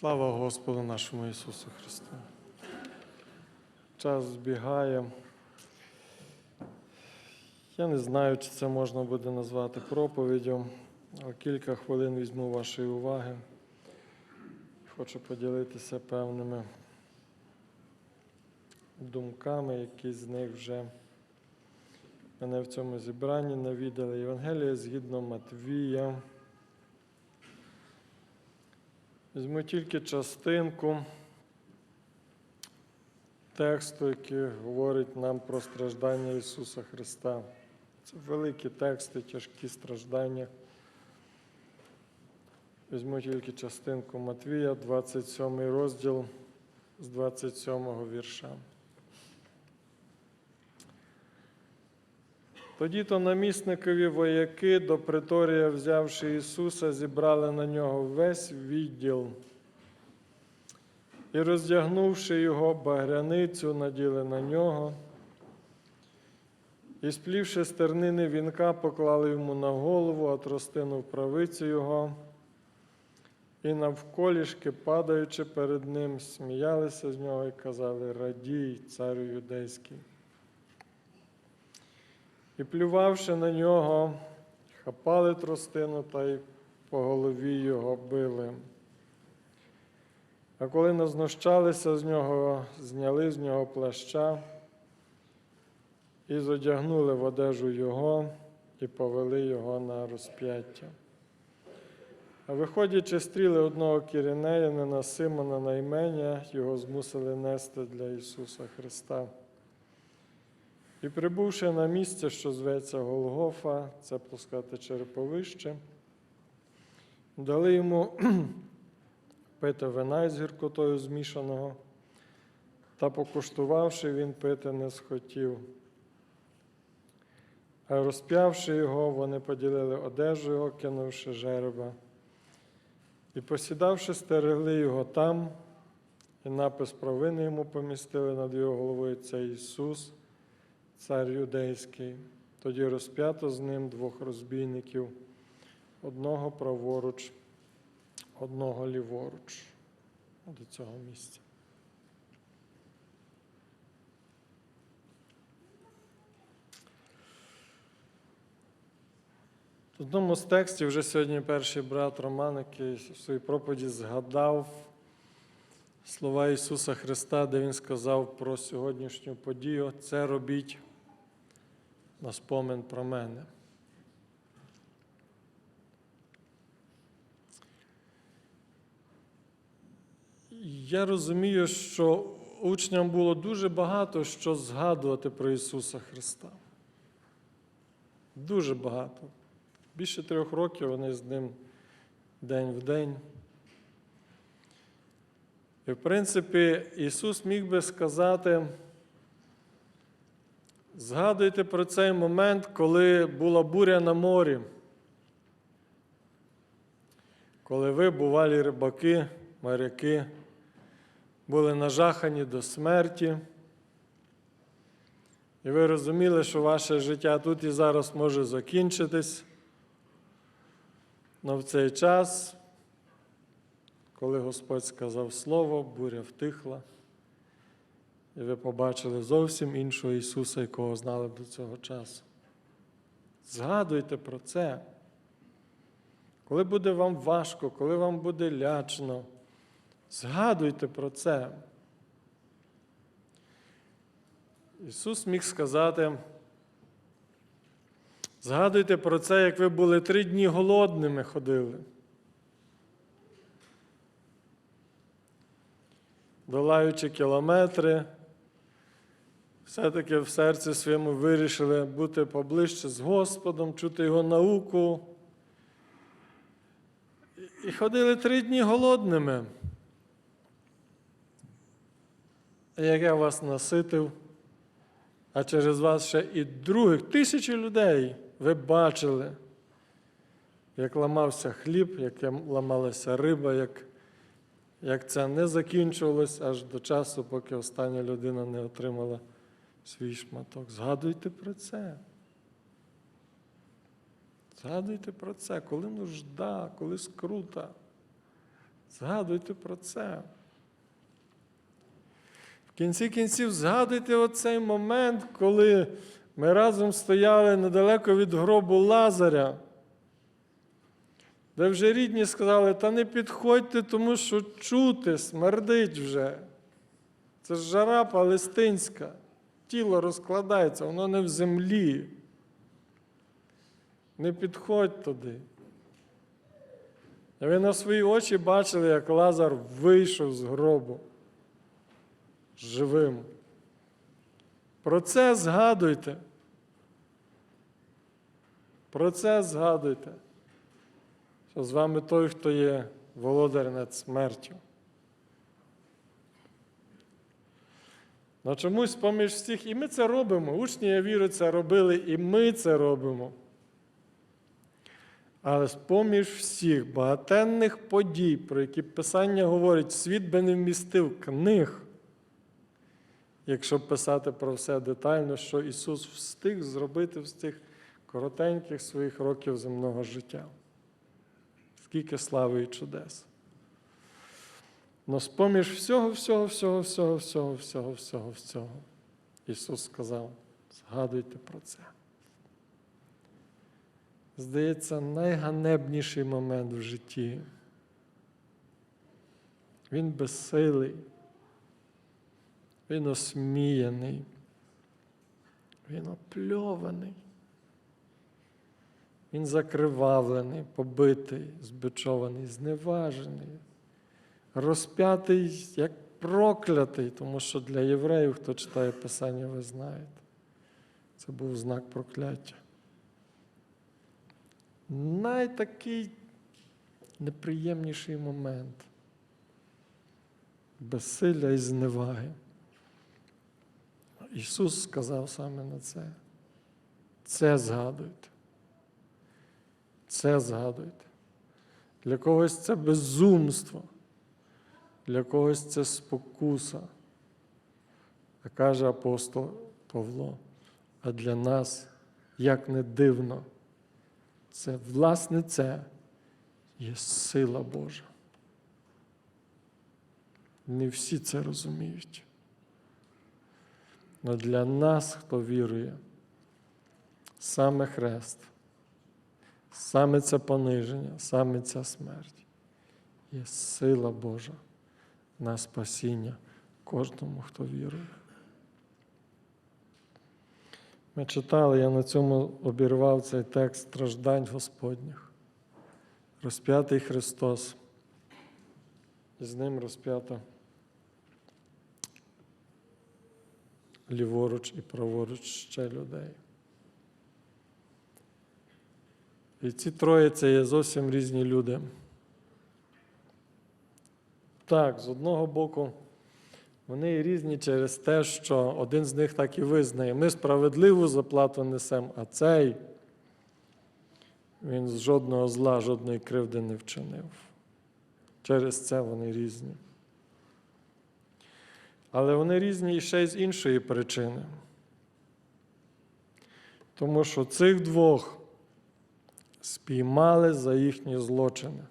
Слава Господу нашому Ісусу Христу. Час збігає. Я не знаю, чи це можна буде назвати проповіддю, але кілька хвилин візьму вашої уваги. Хочу поділитися певними думками, які з них вже мене в цьому зібранні навідали. Євангелія згідно Матвія. Візьму тільки частинку тексту, який говорить нам про страждання Ісуса Христа. Це великі тексти, тяжкі страждання. Візьму тільки частинку Матвія, 27 розділ з 27 вірша. Тоді то намісникові вояки до приторія, взявши Ісуса, зібрали на нього весь відділ. І, роздягнувши його багряницю, наділи на нього, і, сплівши стернини вінка, поклали йому на голову, а тростину в правицю його, і навколішки, падаючи перед ним, сміялися з нього і казали: Радій, царю юдейський. І, плювавши на нього, хапали тростину та й по голові його били. А коли назнущалися з нього, зняли з нього плаща і зодягнули в одежу його і повели його на розп'яття. А виходячи, стріли одного кірінеянина Симона наймення, його змусили нести для Ісуса Христа. І прибувши на місце, що зветься Голгофа, це пускати череповище, дали йому пити вина із гіркотою змішаного, та покуштувавши, він пити не схотів. А розп'явши його, вони поділили одежу його, кинувши жереба. І посідавши, стерегли його там, і напис провини йому помістили над його головою це Ісус цар юдейський. Тоді розп'ято з ним двох розбійників, одного праворуч, одного ліворуч до цього місця. В одному з текстів вже сьогодні перший брат Роман, який в своїй проповіді згадав слова Ісуса Христа, де Він сказав про сьогоднішню подію. Це робіть на спомин про мене. Я розумію, що учням було дуже багато що згадувати про Ісуса Христа. Дуже багато. Більше трьох років вони з ним день в день. І, в принципі, Ісус міг би сказати. Згадуйте про цей момент, коли була буря на морі, коли ви, бувалі рибаки, моряки, були нажахані до смерті, і ви розуміли, що ваше життя тут і зараз може закінчитись. Але в цей час, коли Господь сказав Слово, буря втихла. І ви побачили зовсім іншого Ісуса, якого знали до цього часу. Згадуйте про це. Коли буде вам важко, коли вам буде лячно, згадуйте про це. Ісус міг сказати, згадуйте про це, як ви були три дні голодними ходили. Долаючи кілометри, все-таки в серці своєму вирішили бути поближче з Господом, чути Його науку. І ходили три дні голодними. Як я вас наситив, а через вас ще і других тисячі людей ви бачили, як ламався хліб, як ламалася риба, як як це не закінчувалось аж до часу, поки остання людина не отримала свій шматок. Згадуйте про це. Згадуйте про це, коли нужда, коли скрута. Згадуйте про це. В кінці кінців згадуйте оцей момент, коли ми разом стояли недалеко від гробу Лазаря, де вже рідні сказали, та не підходьте, тому що чути, смердить вже. Це ж жара палестинська. Тіло розкладається, воно не в землі. Не підходь туди. Ви на свої очі бачили, як Лазар вийшов з гробу живим. Про це згадуйте. Про це згадуйте. Що з вами той, хто є володар над смертю. Ну чомусь поміж всіх, і ми це робимо. Учні, я вірю, це робили, і ми це робимо. Але з-поміж всіх багатенних подій, про які Писання говорить, світ би не вмістив книг, якщо писати про все детально, що Ісус встиг зробити з тих коротеньких своїх років земного життя. Скільки слави і чудес. Но з-поміж всього, всього, всього, всього, всього, всього, всього, всього, Ісус сказав: згадуйте про це. Здається, найганебніший момент в житті. Він безсилий, він осміяний, він опльований, він закривавлений, побитий, збичований, зневажений, розп'ятий як проклятий, тому що для євреїв, хто читає Писання, ви знаєте, це був знак прокляття найтакий неприємніший момент безсилля і зневаги. Ісус сказав саме на це. Це згадуйте. Це згадуйте. Для когось це безумство, для когось це спокуса. Каже апостол Павло, а для нас, як не дивно, це, власне, це є сила Божа. Не всі це розуміють. Але для нас, хто вірує, саме хрест, саме це пониження, саме ця смерть є сила Божа на спасіння кожному, хто вірує. Ми читали, я на цьому обірвав цей текст страждань Господніх. Розп'ятий Христос. І з ним розп'ято ліворуч і праворуч ще людей. І ці троє це є зовсім різні люди. Так, з одного боку. Вони різні через те, що один з них так і визнає. Ми справедливу заплату несемо, а цей він з жодного зла, жодної кривди не вчинив. Через це вони різні. Але вони різні ще й з іншої причини. Тому що цих двох спіймали за їхні злочини.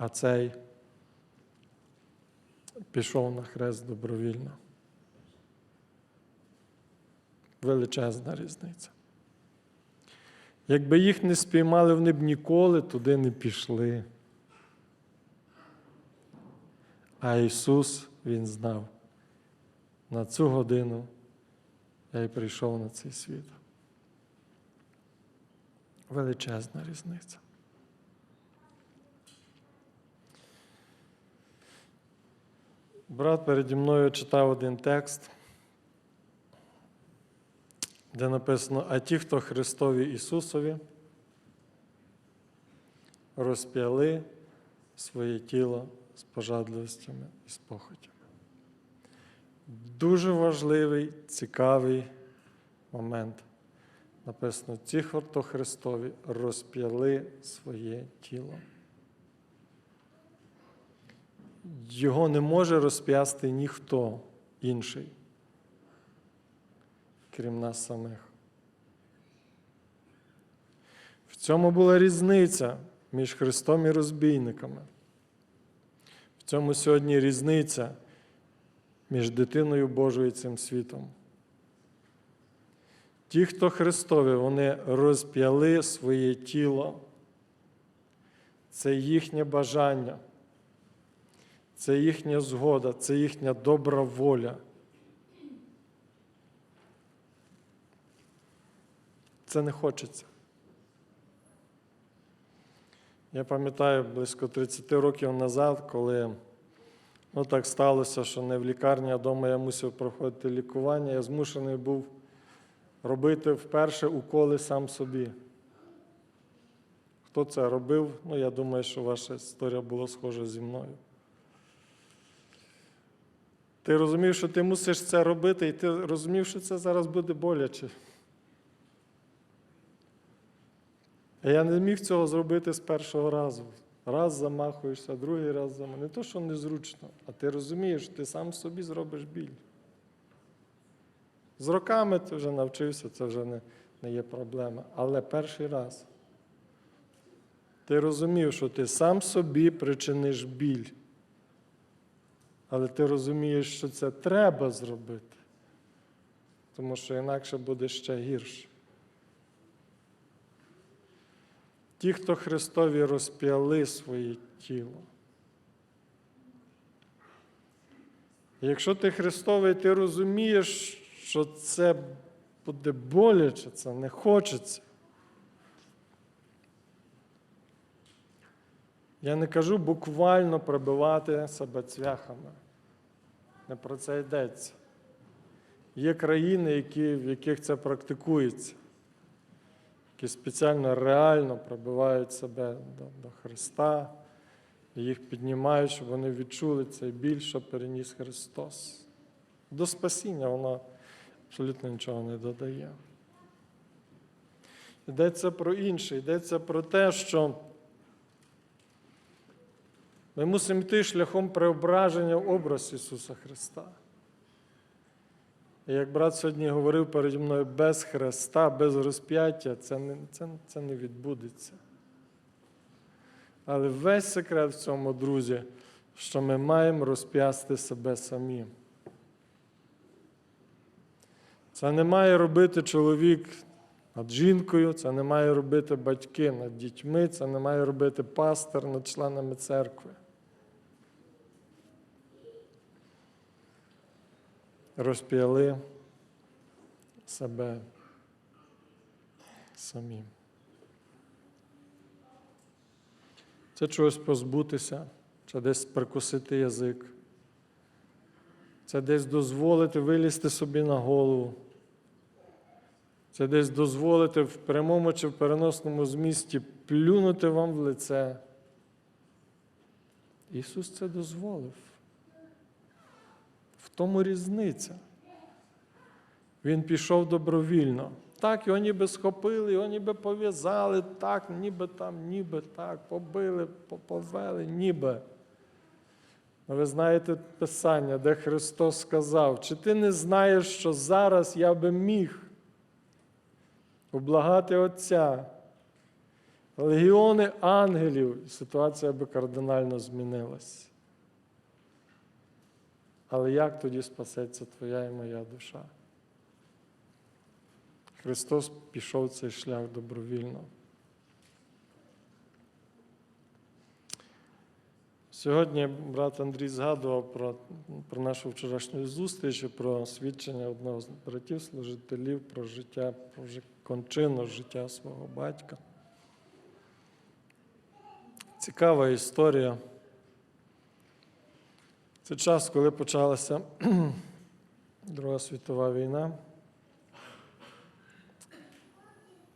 А цей пішов на хрест добровільно. Величезна різниця. Якби їх не спіймали, вони б ніколи туди не пішли. А Ісус Він знав, на цю годину я й прийшов на цей світ. Величезна різниця. Брат переді мною читав один текст, де написано: а ті, хто Христові Ісусові, розп'яли своє тіло з пожадливостями і з похотями. Дуже важливий, цікавий момент. Написано: ті, хто Христові розп'яли своє тіло. Його не може розп'ясти ніхто інший, крім нас самих. В цьому була різниця між Христом і розбійниками. В цьому сьогодні різниця між дитиною Божою і цим світом. Ті, хто Христові, вони розп'яли своє тіло. Це їхнє бажання, це їхня згода, це їхня добра воля. Це не хочеться. Я пам'ятаю близько 30 років назад, коли ну, так сталося, що не в лікарні, а вдома я мусив проходити лікування, я змушений був робити вперше уколи сам собі. Хто це робив? Ну, я думаю, що ваша історія була схожа зі мною. Ти розумів, що ти мусиш це робити, і ти розумів, що це зараз буде боляче. Я не міг цього зробити з першого разу. Раз замахуєшся, другий раз замахуєшся. Не то, що незручно, а ти розумієш, ти сам собі зробиш біль. З роками ти вже навчився, це вже не, не є проблема. Але перший раз ти розумів, що ти сам собі причиниш біль. Але ти розумієш, що це треба зробити, тому що інакше буде ще гірше. Ті, хто Христові розп'яли своє тіло. Якщо ти Христовий, ти розумієш, що це буде боляче, це не хочеться. Я не кажу буквально прибивати себе цвяхами. Не про це йдеться. Є країни, які, в яких це практикується, які спеціально реально прибивають себе до, до Христа, і їх піднімають, щоб вони відчули цей біль, що переніс Христос. До спасіння воно абсолютно нічого не додає. Йдеться про інше, йдеться про те, що ми мусимо йти шляхом преображення в образ Ісуса Христа. І як брат сьогодні говорив переді мною, без Христа, без розп'яття це не, це, це не відбудеться. Але весь секрет в цьому, друзі, що ми маємо розп'ясти себе самі. Це не має робити чоловік над жінкою, це не має робити батьки над дітьми, це не має робити пастор над членами церкви. Розп'яли себе самі. Це чогось позбутися, це десь прикусити язик, це десь дозволити вилізти собі на голову. Це десь дозволити в прямому чи в переносному змісті плюнути вам в лице. Ісус це дозволив. В тому різниця. Він пішов добровільно. Так, його ніби схопили, його ніби пов'язали, так, ніби там, ніби так, побили, повели, ніби. Ви знаєте Писання, де Христос сказав, чи ти не знаєш, що зараз я би міг облагати Отця, легіони ангелів, ситуація би кардинально змінилась. Але як тоді спасеться твоя і моя душа? Христос пішов цей шлях добровільно. Сьогодні брат Андрій згадував про, про нашу вчорашню зустріч, про свідчення одного з братів, служителів, про життя, про жи- кончину життя свого батька. Цікава історія. Це час, коли почалася Друга світова війна.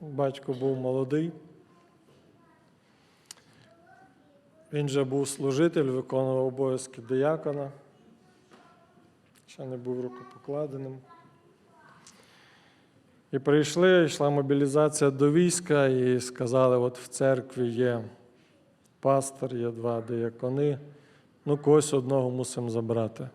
Батько був молодий. Він же був служитель, виконував обов'язки диякона, ще не був рукопокладеним. І прийшли, йшла мобілізація до війська, і сказали: от в церкві є пастор, є два диякони, ну когось одного мусимо забрати.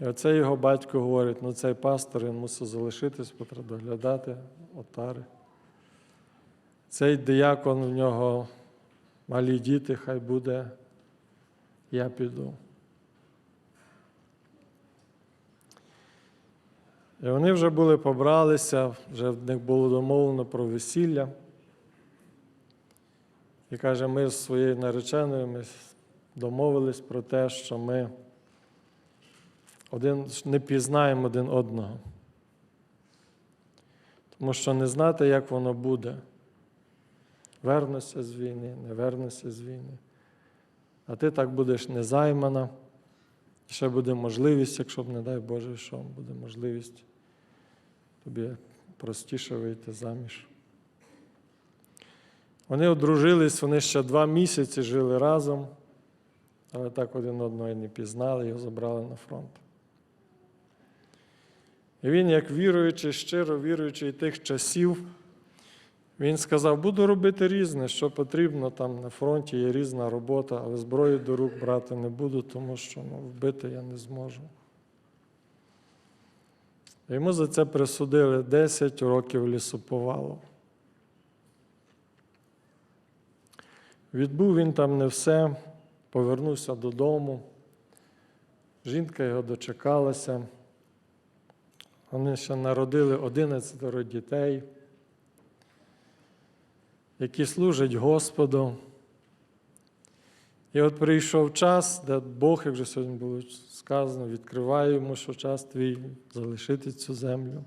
І оце його батько говорить: ну цей пастор він мусить залишитись, бо треба доглядати отари. Цей диякон в нього малі діти, хай буде, я піду. І вони вже були побралися, вже в них було домовлено про весілля. І каже, ми з своєю нареченою ми домовились про те, що ми один, не пізнаємо один одного. Тому що не знати, як воно буде. Вернуся з війни, не вернуся з війни. А ти так будеш незаймана. Ще буде можливість, якщо б, не дай Боже, що буде можливість тобі простіше вийти заміж. Вони одружились, вони ще два місяці жили разом, але так один одного і не пізнали, його забрали на фронт. І він, як віруючий, щиро віруючий тих часів, він сказав: буду робити різне, що потрібно там на фронті, є різна робота, але зброю до рук брати не буду, тому що ну, вбити я не зможу. Йому за це присудили 10 років лісоповалу. Відбув він там не все, повернувся додому. Жінка його дочекалася. Вони ще народили 11 дітей, які служать Господу. І от прийшов час, де Бог, як вже сьогодні було сказано, відкриває йому, що час твій залишити цю землю.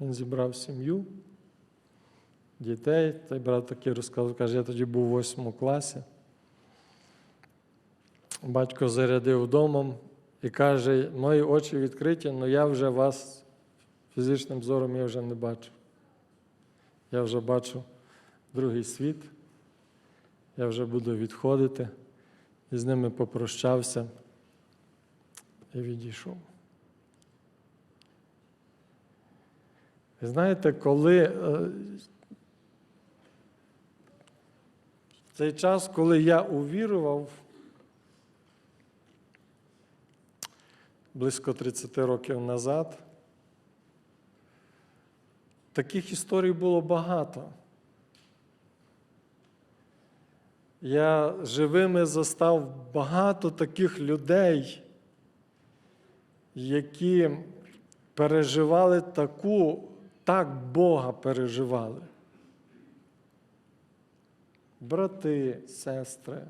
Він зібрав сім'ю, дітей. Той брат такий розказав, каже, я тоді був у восьмому класі. Батько зарядив домом і каже, мої очі відкриті, але я вже вас фізичним зором я вже не бачу. Я вже бачу другий світ, я вже буду відходити. І з ними попрощався і відійшов. І знаєте, коли е, в цей час, коли я увірував, близько 30 років назад, таких історій було багато. Я живими застав багато таких людей, які переживали таку, так Бога переживали. Брати, сестри,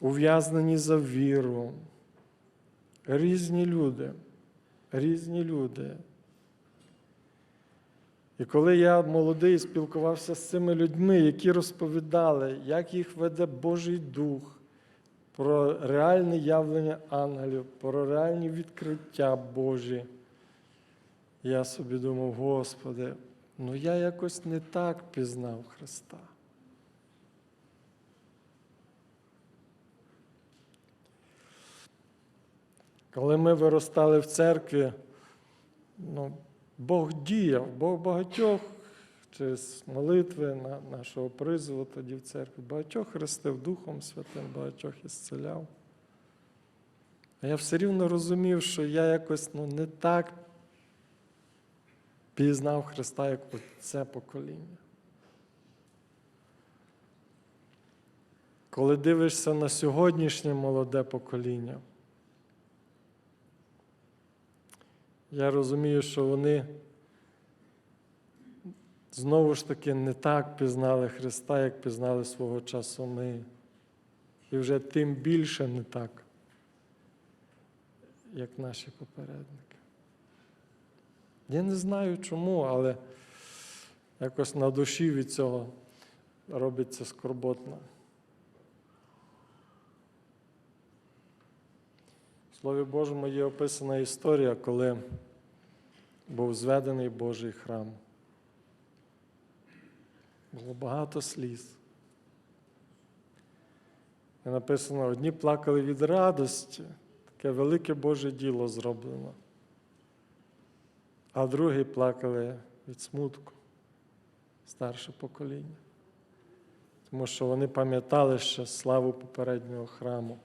ув'язнені за віру, різні люди, різні люди. І коли я молодий спілкувався з цими людьми, які розповідали, як їх веде Божий Дух, про реальне явлення ангелів, про реальні відкриття Божі, я собі думав, Господи, ну я якось не так пізнав Христа. Коли ми виростали в церкві, ну, Бог діяв, Бог багатьох через молитви на нашого призову тоді в церкві, багатьох хрестив Духом Святим, багатьох ісцеляв. А я все рівно розумів, що я якось ну, не так пізнав Христа, як це покоління. Коли дивишся на сьогоднішнє молоде покоління, я розумію, що вони знову ж таки не так пізнали Христа, як пізнали свого часу ми. І вже тим більше не так, як наші попередники. Я не знаю чому, але якось на душі від цього робиться скорботно. В Слові Божому є описана історія, коли був зведений Божий храм. Було багато сліз. І написано, одні плакали від радості, таке велике Боже діло зроблено, а другі плакали від смутку, старше покоління. Тому що вони пам'ятали ще славу попереднього храму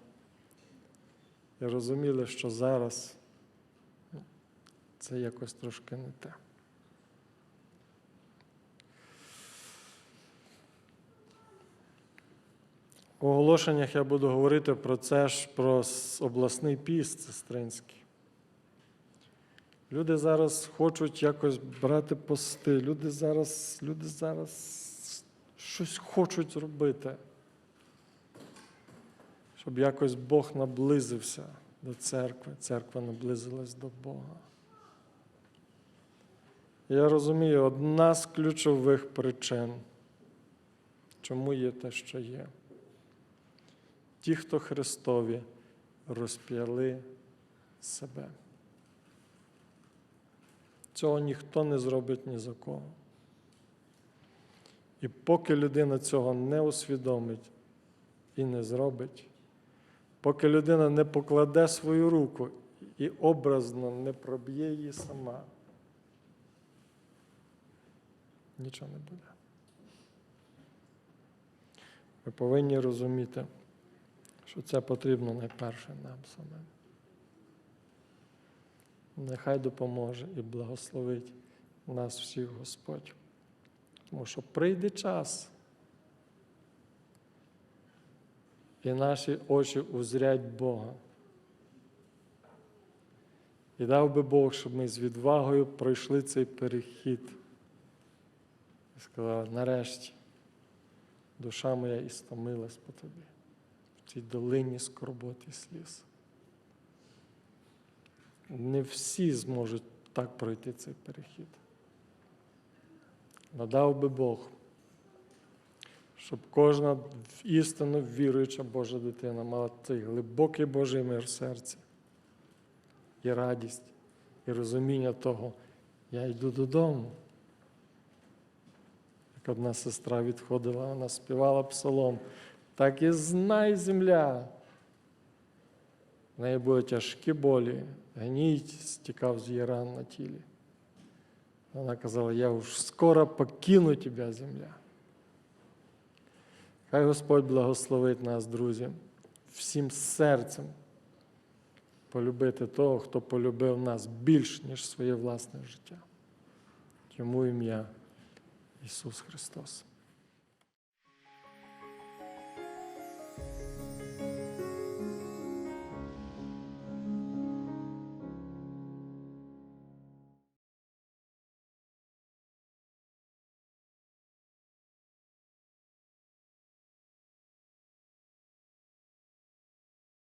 і розуміли, що зараз це якось трошки не те. У оголошеннях я буду говорити про це ж про обласний піст сестринський. Люди зараз хочуть якось брати пости. Люди зараз люди зараз щось хочуть робити, щоб якось Бог наблизився до церкви, церква наблизилась до Бога. Я розумію, одна з ключових причин, чому є те, що є. Ті, хто Христові, розп'яли себе. Цього ніхто не зробить ні за кого. І поки людина цього не усвідомить і не зробить, поки людина не покладе свою руку і образно не проб'є її сама, нічого не буде. Ви повинні розуміти, що це потрібно найперше нам самим. Нехай допоможе і благословить нас всіх Господь. Тому що прийде час, і наші очі узрять Бога. І дав би Бог, щоб ми з відвагою пройшли цей перехід. І сказали, нарешті, душа моя і стомилась по тобі, в цій долині скорботи сліз. Не всі зможуть так пройти цей перехід. Надав би Бог, щоб кожна в істину віруюча Божа дитина мала цей глибокий Божий мир в серці, і радість, і розуміння того, я йду додому. Як одна сестра відходила, вона співала псалом, так і знай земля. В неї були тяжкі болі, гній стікав з її ран на тілі. Вона казала, я уж скоро покину тебе, земля. Хай Господь благословить нас, друзі, всім серцем полюбити того, хто полюбив нас більш, ніж своє власне життя. Йому ім'я Ісус Христос.